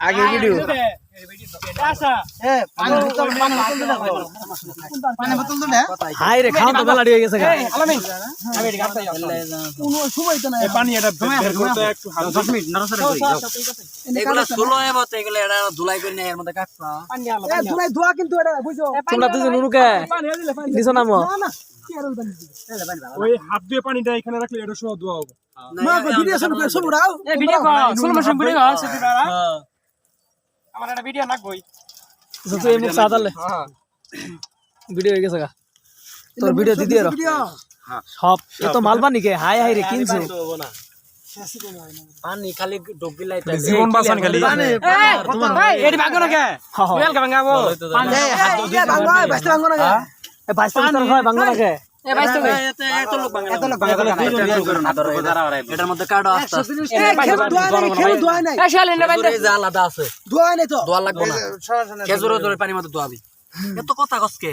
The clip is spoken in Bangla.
আগে ভিডিও হাই রে খাওয়া তো বেলা দিয়ে গেছে পানি এটা বের করতে একটু হালকা এগুলা ষোলো এবার তো এগুলা এটা ধুলাই করে এর মধ্যে তোমরা দুজন নিছো নামো ওই হাত দিয়ে পানিটা এখানে রাখলে এটা সহ দোয়া হবে। তো তুই মুখ সাদালে ভিডিও হয়ে। গেছে গা। তোর ভিডিও দিদি আর সব এ তো মাল পানি কে? হাই হাই রে কিনছে। পানি খালি জীবন বাঁচান খালি। এ বাইশ টাকা তোর হয় বাংলা নাকি এটার মধ্যে কার্ড আস্তে আস্তে আলাদা আছে। দোয়া লাগবে না। খেজুরের ধরে পানির মতো দোয়াবি। এত কথা কসকে?